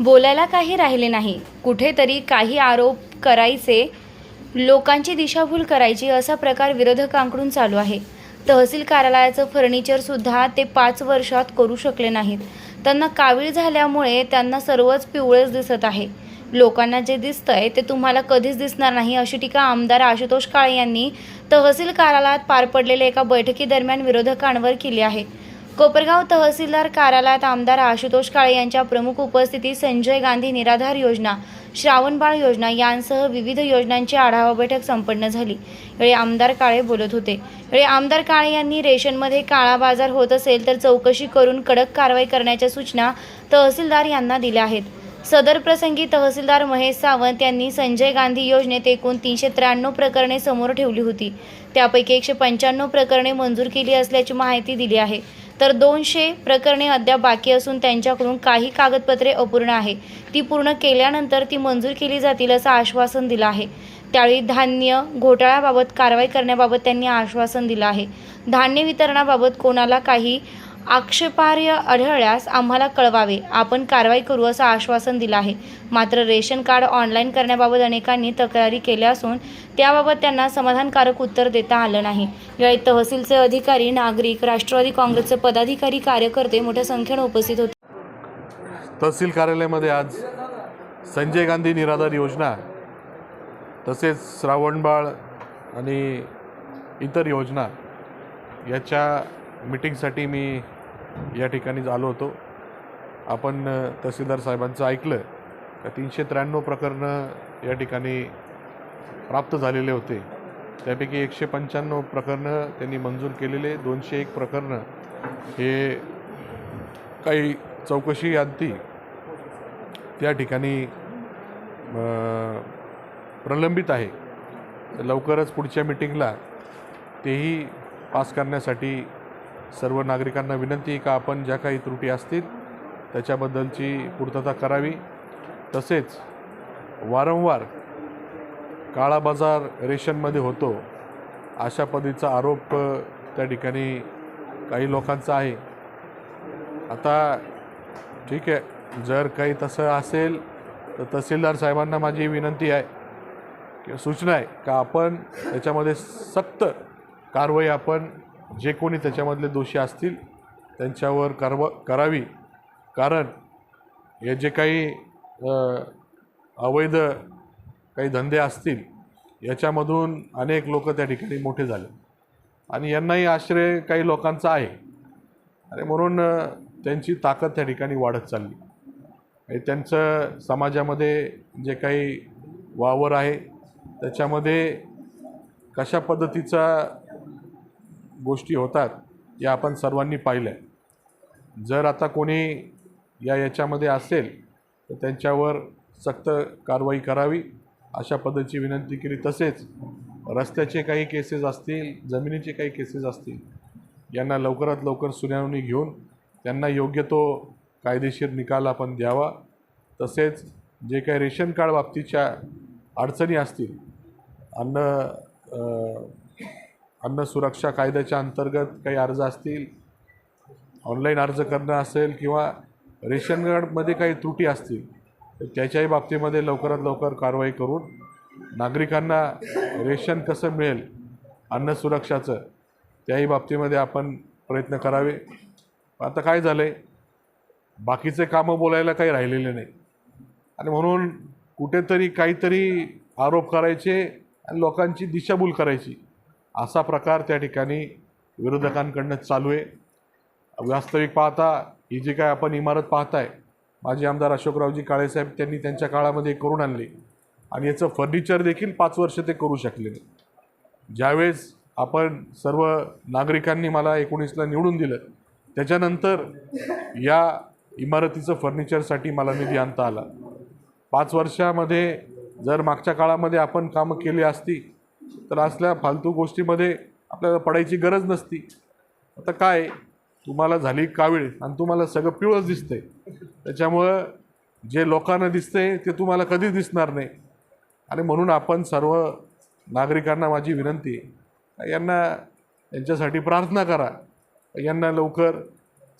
बोलायला काही राहिले नाही. कुठेतरी काही आरोप करायचे लोकांची दिशाभूल करायची असा प्रकार विरोधकांकडून चालू आहे. तहसील कार्यालयाचं फर्निचरसुद्धा ते पाच वर्षात करू शकले नाहीत. त्यांना कावीळ झाल्यामुळे त्यांना सर्वच पिवळेच दिसत आहे. लोकांना जे दिसतंय ते तुम्हाला कधीच दिसणार नाही अशी टीका आमदार आशुतोष काळे यांनी तहसील कार्यालयात पार पडलेल्या एका बैठकीदरम्यान विरोधकांवर केली आहे. कोपरगाव तहसीलदार कार्यालयात आमदार आशुतोष काळे यांच्या प्रमुख उपस्थितीत संजय गांधी निराधार योजना श्रावणबाळ योजना यांसह विविध योजनांची आढावा बैठक संपन्न झाली. यावेळी आमदार काळे बोलत होते. यावेळी आमदार काळे यांनी रेशनमध्ये काळा बाजार होत असेल तर चौकशी करून कडक कारवाई करण्याच्या सूचना तहसीलदार यांना दिल्या आहेत. सदर प्रसंगी तहसीलदार महेश सावंत यांनी संजय गांधी योजनेत एकूण तीनशे त्र्याण्णव प्रकरणे समोर ठेवली होती. त्यापैकी एकशे पंच्याण्णव प्रकरणे मंजूर केली असल्याची माहिती दिली आहे. तर दोनशे प्रकरणे अद्याप बाकी असून त्यांच्याकडून काही कागदपत्रे अपूर्ण आहे. ती पूर्ण केल्यानंतर ती मंजूर केली जातील असं आश्वासन दिलं आहे. त्यावेळी धान्य घोटाळ्याबाबत कारवाई करण्याबाबत त्यांनी आश्वासन दिलं आहे. धान्य वितरणाबाबत कोणाला काही आक्षेपार्ह आढळल्यास आम्हाला कळवावे. आपण कारवाई करू असं आश्वासन दिलं आहे. मात्र रेशन कार्ड ऑनलाईन करण्याबाबत अनेकांनी तक्रारी केल्या असून त्याबाबत त्यांना समाधानकारक उत्तर देता आलं नाही. यावेळी तहसीलचे अधिकारी नागरिक राष्ट्रवादी काँग्रेसचे पदाधिकारी कार्यकर्ते मोठ्या संख्येने उपस्थित होते. तहसील कार्यालयामध्ये आज संजय गांधी निराधार योजना तसेच श्रावणबाळ आणि इतर योजना याच्या मिटिंगसाठी मी या ठिकाणी आलो होतो. आपण तहसीलदार साहेबांचं ऐकलं. का तीनशे त्र्याण्णव प्रकरणं या ठिकाणी प्राप्त झालेले होते. त्यापैकी एकशे पंच्याण्णव प्रकरणं त्यांनी मंजूर केलेले. दोनशे एक प्रकरणं हे काही चौकशी अंती त्या ठिकाणी प्रलंबित आहे. लवकरच पुढच्या मिटिंगला तेही पास करण्यासाठी सर्व नागरिकांना विनंती का आपण ज्या काही त्रुटी असतील त्याच्याबद्दलची पूर्तता करावी. तसेच वारंवार काळा बाजार रेशनमध्ये होतो अशा पद्धतीचा आरोप त्या ठिकाणी काही लोकांचा आहे. आता ठीक आहे जर काही तसं असेल तर तहसीलदार साहेबांना माझी विनंती आहे किंवा सूचना आहे का आपण त्याच्यामध्ये सक्त कारवाई आपण जे कोणी त्याच्यामधले दोषी असतील त्यांच्यावर कारव करावी. कारण हे जे काही अवैध काही धंदे असतील याच्यामधून अनेक लोक त्या ठिकाणी मोठे झाले. आणि यांनाही आश्रय काही लोकांचा आहे. आणि म्हणून त्यांची ताकद त्या ठिकाणी वाढत चालली. आणि त्यांचं समाजामध्ये जे काही वावर आहे त्याच्यामध्ये कशा पद्धतीचा गोष्टी होतात या आपण सर्वांनी पाहिलं आहे जर आता कोणी या याच्यामध्ये असेल तर त्यांच्यावर सक्त कारवाई करावी अशा पद्धतीची विनंती केली. तसेच रस्त्याचे काही केसेस असतील जमिनीचे काही केसेस असतील यांना लवकरात लवकर सुनावणी घेऊन त्यांना योग्य तो कायदेशीर निकाल आपण द्यावा. तसेच जे काही रेशन कार्ड बाबतीच्या अडचणी असतील अन्न अन्न सुरक्षा कायद्याच्या अंतर्गत काही अर्ज असतील ऑनलाईन अर्ज करणं असेल किंवा रेशन कार्डमध्ये काही त्रुटी असतील तर त्याच्याही बाबतीमध्ये लवकरात लवकर कारवाई करून नागरिकांना रेशन कसं मिळेल अन्न सुरक्षाचं त्याही बाबतीमध्ये आपण प्रयत्न करावे. आता काय झालं आहे बाकीचे कामं बोलायला काही राहिलेले नाही. आणि म्हणून कुठेतरी काहीतरी आरोप करायचे आणि लोकांची दिशाभूल करायची. असा प्रकार त्या ठिकाणी विरोधकांकडनं चालू आहे. वास्तविक पाहता ही जी काय आपण इमारत पाहताय माजी आमदार अशोकरावजी काळेसाहेब त्यांनी त्यांच्या काळामध्ये करून आणली. आणि याचं फर्निचर देखील पाच वर्ष ते करू शकले नाही. ज्यावेळेस आपण सर्व नागरिकांनी मला एकोणीसला निवडून दिलं त्याच्यानंतर या इमारतीचं फर्निचरसाठी मला निधी आणता आला. पाच वर्षामध्ये जर मागच्या काळामध्ये आपण कामं केली असती तर असल्या फालतू गोष्टीमध्ये आपल्याला पडायची गरज नसती. आता काय? तुम्हाला झाली कावीळ आणि तुम्हाला सगळं पिवळंच दिसतंय. त्याच्यामुळं जे लोकांना दिसतंय ते तुम्हाला कधीच दिसणार नाही. आणि म्हणून आपण सर्व नागरिकांना माझी विनंती आहे यांना यांच्यासाठी प्रार्थना करा. यांना लवकर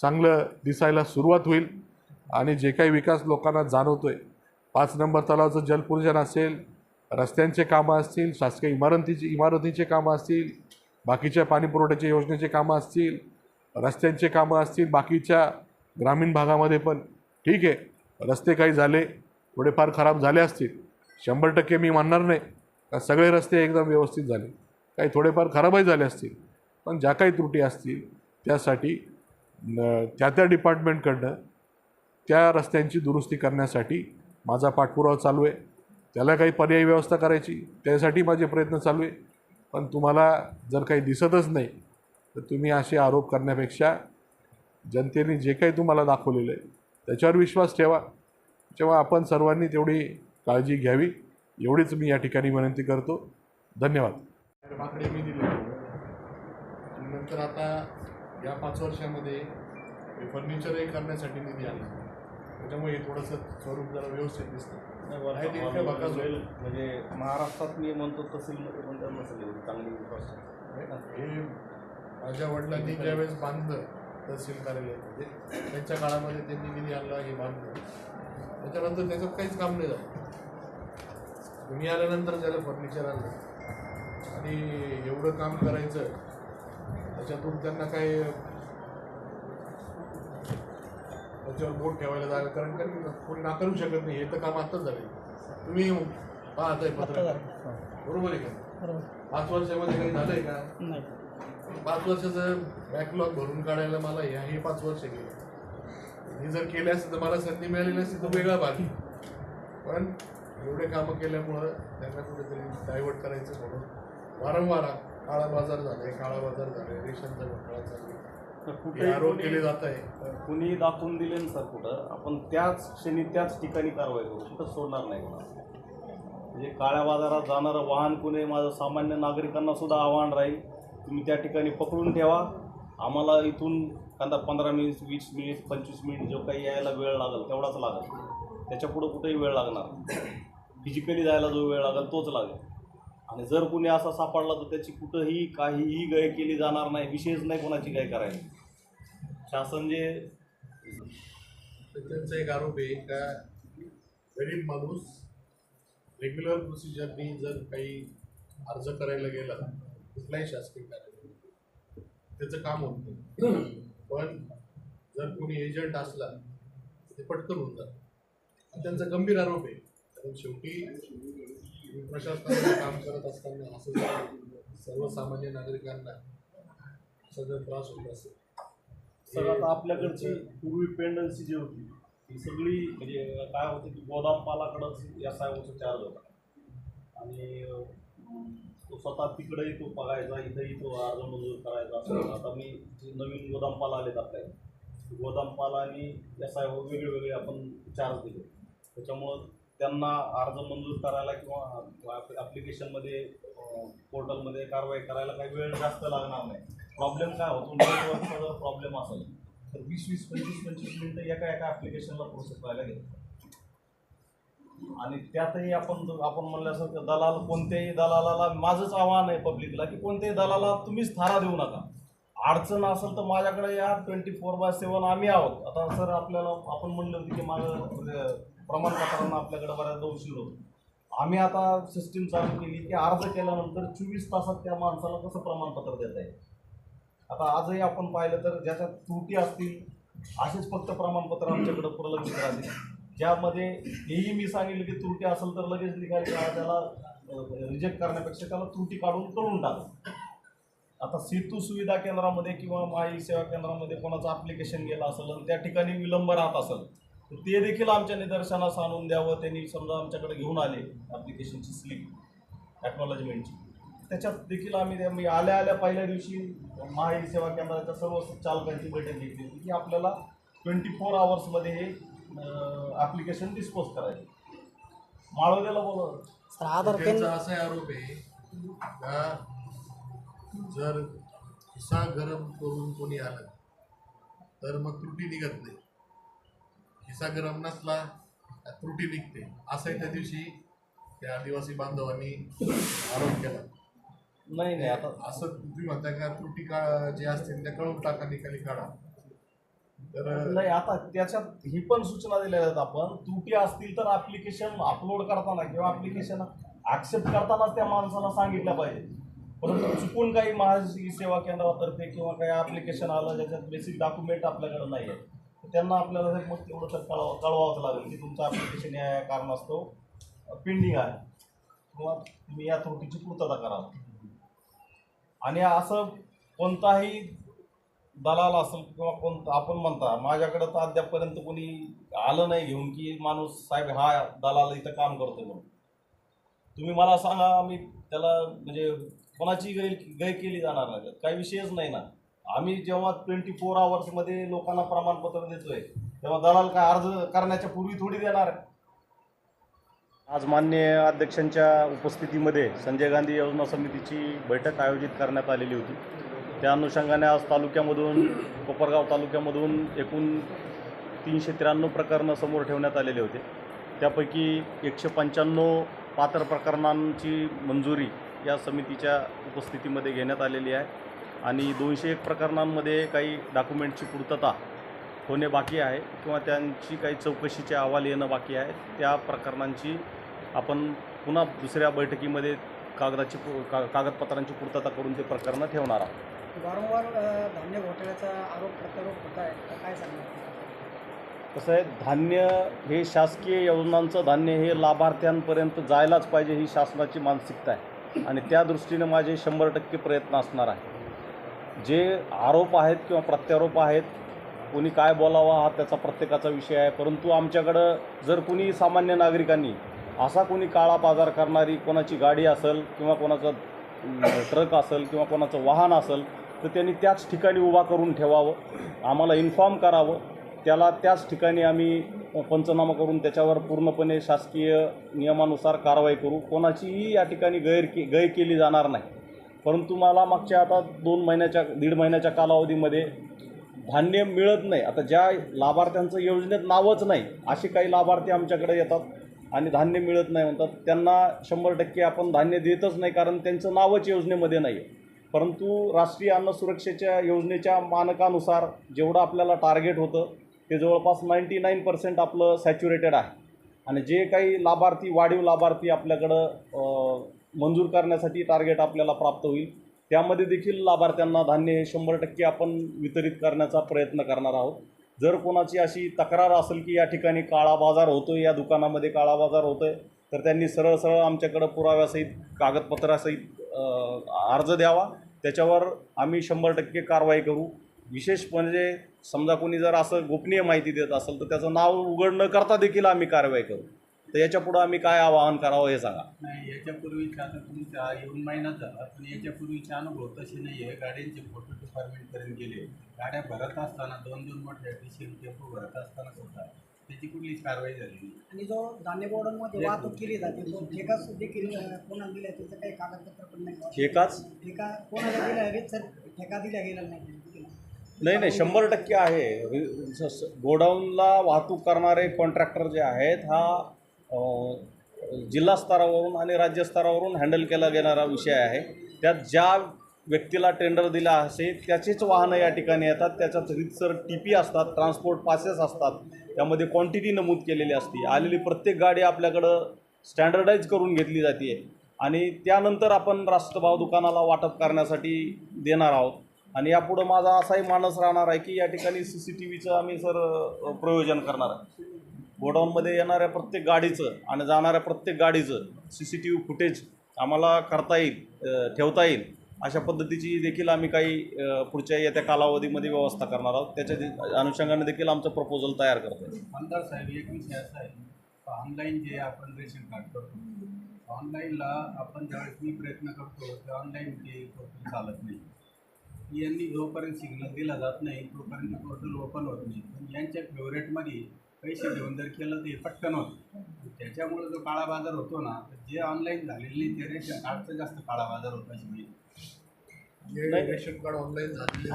चांगलं दिसायला सुरुवात होईल आणि जे काही विकास लोकांना जाणवतो आहे पाच नंबर तलावाचं जलपूर्जन असेल रस्त्यांचे कामं असतील शासकीय इमारतीची इमारतीचे कामं असतील बाकीच्या पाणीपुरवठ्याच्या योजनेचे कामं असतील रस्त्यांचे कामं असतील बाकीच्या ग्रामीण भागामध्ये पण. ठीक आहे रस्ते काही झाले थोडेफार खराब झाले असतील. शंभर टक्के मी म्हणणार नाही का सगळे रस्ते एकदम व्यवस्थित झाले. काही थोडेफार खराबही झाले असतील पण ज्या काही त्रुटी असतील त्यासाठी त्या त्या डिपार्टमेंटकडनं त्या रस्त्यांची दुरुस्ती करण्यासाठी माझा पाठपुरावा चालू आहे. त्याला काही पर्यायी व्यवस्था करायची त्यासाठी माझे प्रयत्न चालू आहे. पण तुम्हाला जर काही दिसतच नाही तर तुम्ही असे आरोप करण्यापेक्षा जनतेने जे काही तुम्हाला दाखवलेलं आहे त्याच्यावर विश्वास ठेवा. तेव्हा आपण सर्वांनी तेवढी काळजी घ्यावी एवढीच मी या ठिकाणी विनंती करतो. धन्यवाद. माकडे मी दिले नंतर आता या पाच वर्षामध्ये फर्निचरही करण्यासाठी निधी आला त्याच्यामुळे हे थोडंसं स्वरूप जरा व्यवस्थित दिसतं. नाही, वरचा आहे ते इतकं माल बकासूर. होईल. म्हणजे महाराष्ट्रात मी म्हणतो तहसीलमध्ये पण त्यांना नसेल एवढी चांगली ना? हे माझ्या वडिलांनी ज्यावेळेस बांधलं तहसील कार्यालय म्हणजे त्यांच्या काळामध्ये त्यांनी निधी आणला हे बांधलं त्याच्यानंतर त्याच्यात काहीच काम नाही झालं तुम्ही आल्यानंतर त्याला फर्निचर आणलं आणि एवढं काम करायचं त्याच्यातून त्यांना काय त्याच्यावर बोट ठेवायला जागा कारण कोणी नाकारू शकत नाही. हे तर काम आत्ताच झाले तुम्ही पाहताय पत्र बरोबर आहे का? पाच वर्षामध्ये काही झालंय का? पाच वर्षाचं बॅकलॉग भरून काढायला मला ह्या हे पाच वर्ष गेले. मी जर केले असते तर मला संधी मिळाली नसती तर वेगळा भाग. पण एवढे कामं केल्यामुळं त्यांना कुठेतरी डायव्हर्ट करायचं म्हणून वारंवार काळा बाजार झालाय काळा बाजार झालाय रेशनचा घोटाळा चालू तर हे कुठेही आरोप केले जात आहे. कुणी दाखवून दिले ना सर कुठं आपण त्याच क्षणी त्याच ठिकाणी कारवाई करू कुठं सोडणार नाही कोणाला. म्हणजे काळ्या बाजारात जाणारं वाहन कुणी माझं सामान्य नागरिकांना सुद्धा आव्हान राहील तुम्ही त्या ठिकाणी पकडून ठेवा. आम्हाला इथून कांदा पंधरा मिनिट वीस मिनिट पंचवीस मिनिट जो काही यायला वेळ लागेल तेवढाच लागेल. त्याच्या पुढं कुठेही वेळ लागणार फिजिकली जायला जो वेळ लागेल तोच लागेल. आणि जर कुणी असा सापडला तर त्याची कुठंही काहीही गय केली जाणार नाही विशेष नाही कोणाची काय करायची. शासन जे त्यांचा एक आरोप आहे का गरीब माणूस रेग्युलर प्रोसिजरनी जर काही अर्ज करायला गेला कुठलाही शासकीय कार्य त्याचं काम होत नाही. पण जर कोणी एजंट असला तर ते पटकन होऊन जातं. त्यांचा गंभीर आरोप आहे. कारण शेवटी प्रशासनाचं काम करत असताना असं सर्वसामान्य नागरिकांना सगळं त्रास होत असेल. सर आता आपल्याकडची पूर्वी पेंडन्सी जी होती ती सगळी म्हणजे काय होतं की गोदाम पालाकडंच एस चार्ज होता. आणि तो स्वतः तिकडेही तो बघायचा इथंही तो अर्ज मंजूर करायचा आता मी जे नवीन गोदामपाला आलेत आपल्याला गोदामपाला आणि या साहेब वेगळे वेगळे आपण चार्ज दिले. त्याच्यामुळं त्यांना अर्ज मंजूर करायला किंवा ॲप्लिकेशनमध्ये पोर्टलमध्ये कारवाई करायला काही वेळ जास्त लागणार नाही. प्रॉब्लेम काय होतो? नेटवर्कचा जर प्रॉब्लेम असेल तर वीस वीस पंचवीस पंचवीस मिनटं एका एका ॲप्लिकेशनला प्रोसेस व्हायला घेतो आणि त्यातही आपण जर- आपण म्हणल्यासारखं दलाल कोणत्याही दलालाला माझंच आव्हान आहे पब्लिकला की कोणत्याही दलाला तुम्हीच थारा देऊ नका. अडचण असेल तर माझ्याकडे या ट्वेंटी फोर बाय सेवन आम्ही आहोत. आता सर आपल्याला आपण म्हणलं होतं की माझं म्हणजे प्रमाणपत्रांना आपल्याकडे बऱ्याचदा उशीर होतो आम्ही आता सिस्टीम चालू केली की अर्ज केल्यानंतर चोवीस तासात त्या माणसाला कसं प्रमाणपत्र देता येईल? आता आजही आपण पाहिलं तर ज्याच्यात त्रुटी असतील असेच फक्त प्रमाणपत्र आमच्याकडे प्रलंबित राहतील. ज्यामध्ये हेही मी सांगितलं की त्रुटी असेल तर लगेच निघाली त्याला रिजेक्ट करण्यापेक्षा त्याला त्रुटी काढून कळून टाका. आता सेतू सुविधा केंद्रामध्ये किंवा माई सेवा केंद्रामध्ये कोणाचं ॲप्लिकेशन गेलं असेल आणि त्या ठिकाणी विलंब राहत असेल ते देखील आमच्या निदर्शनास आणून द्यावं त्यांनी समजा आमच्याकडे घेऊन आले ॲप्लिकेशनची स्लिप ॲक्नॉलेजमेंटची त्याच्यात देखील आम्ही मी आल्या आल्या पहिल्या दिवशी महाई सेवा केंद्राच्या सर्व चालकांची बैठक घेतली होती की आपल्याला ट्वेंटी फोर आवर्समध्ये हे ॲप्लिकेशन डिस्पोज करायचे. माळवलेला केंद्र त्यांचा असा आरोप आहे का जर खिसा गरम करून कोणी आलं तर मग त्रुटी निघत नाही. खिसा गरम नसला त्रुटी निघते. असंही त्या दिवशी त्या आदिवासी बांधवांनी आरोप केला. नाही नाही आता असं तुम्ही म्हणता का त्रुटी का जे असतील त्या कळून टाका निकाली काढा. तर नाही आता त्याच्यात ही पण सूचना दिल्या आहेत आपण. त्रुटी असतील तर ऍप्लिकेशन अपलोड करताना किंवा ऍप्लिकेशन ऍक्सेप्ट करतानाच त्या माणसाला सांगितलं पाहिजे परंतु चुकून काही महाराष्ट्र सेवा केंद्रातर्फे किंवा काही ऍप्लिकेशन आलं ज्याच्यात बेसिक डॉक्युमेंट आपल्याकडे नाही आहे त्यांना आपल्याला जर मग तेवढं तर कळवा कळवावंच लागेल की तुमचं ॲप्लिकेशन या कारणास्तव पेंडिंग आहे. किंवा तुम्ही या त्रुटीची पूर्तता करा आणि असं कोणताही दलाल असेल किंवा कोणता आपण म्हणता माझ्याकडं तर अद्यापपर्यंत कोणी आलं नाही घेऊन की माणूस साहेब हा दलाल इथं काम करतो म्हणून. तुम्ही मला सांगा मी त्याला म्हणजे कोणाची गैर गैर केली जाणार नाही. काही विषयच नाही ना. आम्ही जेव्हा ट्वेंटी फोर आवर्समध्ये लोकांना प्रमाणपत्र देतोय तेव्हा दलाल काय अर्ज करण्याच्या पूर्वी थोडी देणार आहे. आज मान्य अध्यक्षांच्या उपस्थितीमध्ये संजय गांधी योजना समितीची बैठक आयोजित करण्यात आलेली होती. त्या अनुषंगाने आज तालुक्यामधून कोपरगाव तालुक्यामधून एकूण तीनशे त्र्याण्णव प्रकरणं समोर ठेवण्यात आलेले होते. त्यापैकी एकशे पंच्याण्णव पात्र प्रकरणांची मंजुरी या समितीच्या उपस्थितीमध्ये घेण्यात आलेली आहे. आणि दोनशे एक प्रकरणांमध्ये काही डॉक्युमेंटची पूर्तता होणे बाकी आहे किंवा त्यांची काही चौकशीचे अहवाल येणं बाकी आहे. त्या प्रकरणांची आपण पुन्हा दुसऱ्या बैठकीमध्ये कागदाची का कागदपत्रांची पूर्तता करून ते प्रकरणं ठेवणार आहोत. वारंवार धान्य घोटाळ्याचा आरोप प्रत्यारोप होत आहे. काय सांगणार? कसं आहे धान्य हे शासकीय योजनांचं धान्य हे लाभार्थ्यांपर्यंत जायलाच पाहिजे ही शासनाची मानसिकता आहे. आणि त्या दृष्टीने माझे शंभर टक्के प्रयत्न असणार आहे जे आरोप आहेत किंवा प्रत्यारोप आहेत कोणी काय बोलावा हा त्याचा प्रत्येकाचा विषय आहे. परंतु आमच्याकडं जर कुणी सामान्य नागरिकांनी असा कोणी काळा बाजार करणारी कोणाची गाडी असेल किंवा कोणाचं ट्रक असेल किंवा कोणाचं वाहन असेल तर त्यांनी त्याच ठिकाणी उभा करून ठेवावं. आम्हाला इन्फॉर्म करावं. त्याला त्याच ठिकाणी आम्ही पंचनामा करून त्याच्यावर पूर्णपणे शासकीय नियमानुसार कारवाई करू. कोणाचीही या ठिकाणी गैर के गैर केली जाणार नाही. परंतु मला मागच्या आता दोन महिन्याच्या दीड महिन्याच्या कालावधीमध्ये धान्य मिळत नाही. आता ज्या लाभार्थ्यांचं योजनेत नावच नाही असे काही लाभार्थी आमच्याकडे येतात आणि धान्य मिळत नाही म्हणतात. त्यांना शंभर टक्के आपण धान्य देतच नाही कारण त्यांचं नावच योजनेमध्ये नाही आहे परंतु राष्ट्रीय अन्न सुरक्षेच्या योजनेच्या मानकानुसार जेवढं आपल्याला टार्गेट होतं ते जवळपास नाईंटी नाईन पर्सेंट आपलं सॅच्युरेटेड आहे. आणि जे काही लाभार्थी वाढीव लाभार्थी आपल्याकडं मंजूर करण्यासाठी टार्गेट आपल्याला प्राप्त होईल. त्यामध्ये देखील लाभार्थ्यांना धान्य हे शंभर टक्के आपण वितरित करण्याचा प्रयत्न करणार आहोत. जर कोणाची अशी तक्रार असेल की या ठिकाणी काळा बाजार होतो या दुकानामध्ये काळा बाजार होतो आहे तर त्यांनी सरळ सरळ आमच्याकडं पुराव्यासहित कागदपत्रासहित अर्ज द्यावा. त्याच्यावर आम्ही शंभर टक्के कारवाई करू. विशेष म्हणजे समजा कोणी जर असं गोपनीय माहिती देत असेल तर त्याचं नाव उघड न करता देखील आम्ही कारवाई करू. तर याच्या पुढं आम्ही काय आवाहन करावं हे सांगा. नाही याच्यापूर्वीचा आता तुमचा येऊन महिनाच झाला पण याच्यापूर्वीचे अनुभव तसे नाही आहे गाड्यांचे फोटो डिपार्टमेंटपर्यंत गेले. गाड्या भरत असताना दोन दोन मोठ्या टिशिंग टेम्पो भरत असताना सुद्धा त्याची कुठलीच कारवाई झाली नाही. आणि जो धान्य गोडाऊनमध्ये वाहतूक केली जाते तो ठेका देखील कोणाला दिला त्याचं काही कागदपत्र पण नाही एकाच ठेका कोणाला दिला आहे सर ठेका दिला गेला नाही. नाही नाही शंभर टक्के आहे. गोडाऊनला वाहतूक करणारे कॉन्ट्रॅक्टर जे आहेत हा जिल्हा स्तरावरून आणि राज्य स्तरावरून हँडल केला गेणारा विषय आहे. त्यात ज्या व्यक्तीला टेंडर दिला असेल त्याचेच वाहनं या ठिकाणी येतात. त्याच्यात रितसर टी पी असतात ट्रान्सपोर्ट पासेस असतात. त्यामध्ये क्वांटिटी नमूद केलेली असते. आलेली प्रत्येक गाडी आपल्याकडं स्टँडर्डाईज करून घेतली जाते आणि त्यानंतर आपण राष्ट्रभाव दुकानाला वाटप करण्यासाठी देणार आहोत. आणि यापुढं माझा असाही मानस राहणार आहे की या ठिकाणी सी सी टी व्हीचं आम्ही सर प्रयोजन करणार आहे. गोडाऊनमध्ये येणाऱ्या प्रत्येक गाडीचं आणि जाणाऱ्या प्रत्येक गाडीचं C C T V footage आम्हाला करता येईल ठेवता येईल. अशा पद्धतीची देखील आम्ही काही पुढच्या येत्या कालावधीमध्ये व्यवस्था करणार आहोत. त्याच्या अनुषंगाने देखील आमचं प्रपोजल तयार करतो. आहे आमदार साहेब एक विषय असा आहे. ऑनलाईन जे आपण रेशन कार्ड करतो ऑनलाईनला आपण ज्यावेळेस मी प्रयत्न करतो ते ऑनलाईन ते पोर्टल चालत नाही. यांनी जोपर्यंत सिग्नल दिला जात नाही तोपर्यंत पोर्टल ओपन होत नाही. पण यांच्या फेवरेटमध्ये पैसे घेऊन जर केलं ते पटकन होतं. त्याच्यामुळे जो काळा बाजार होतो ना तर जे ऑनलाईन झालेले ते रेशन कार्डचा जास्त काळा बाजार होता अशी माहिती जे रेशन कार्ड ऑनलाईन झालेले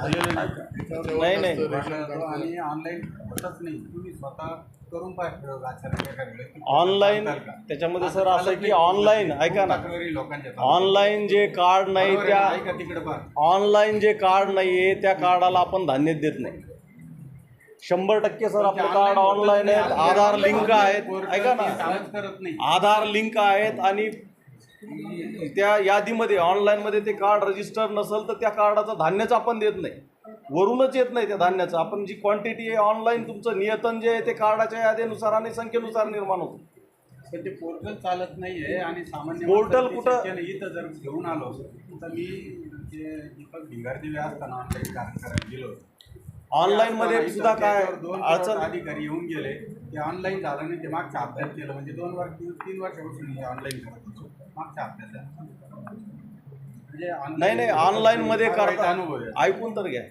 आणि ऑनलाईन होतच नाही. तुम्ही स्वतः करून पाहिजे. ऑनलाईन? त्याच्यामध्ये सर असं आहे की ऑनलाईन ऐका ना. ऑनलाईन जे कार्ड नाही त्या ऑनलाईन जे कार्ड नाही आहे त्या कार्डाला आपण धान्य देत नाही. शंभर टक्के सर आपलं कार्ड ऑनलाईन आहेत आधार लिंक आहेत ऐका ना. आधार लिंक आहेत आणि त्या यादीमध्ये ऑनलाईनमध्ये ते कार्ड रजिस्टर नसेल तर त्या कार्डाचं धान्यच आपण देत नाही. वरूनच येत नाही त्या धान्याचं. आपण जी क्वांटिटी आहे ऑनलाईन तुमचं नियतन जे आहे ते कार्डाच्या यादीनुसार आणि संख्येनुसार निर्माण होतं. पण ते पोर्टल चालत नाही आहे आणि सामान्य पोर्टल कुठं-. इथं जर घेऊन आलो तर मी ते दीपक भिंगारदेवी असताना ऑनलाईन कार्य करायला गेलो होतो. ऑनलाईनमध्ये इथं सुद्धा काय अडचण अधिकारी येऊन गेले ते ऑनलाईन झालं नाही ते मागचा अभ्यास केलं म्हणजे दोन वर्ष तीन वर्षापासून ऑनलाईन करत होतो मागचा अभ्यास. म्हणजे नाही नाही ऑनलाईनमध्ये हा वाईट करता अनुभव आहे. ऐकून तर घ्या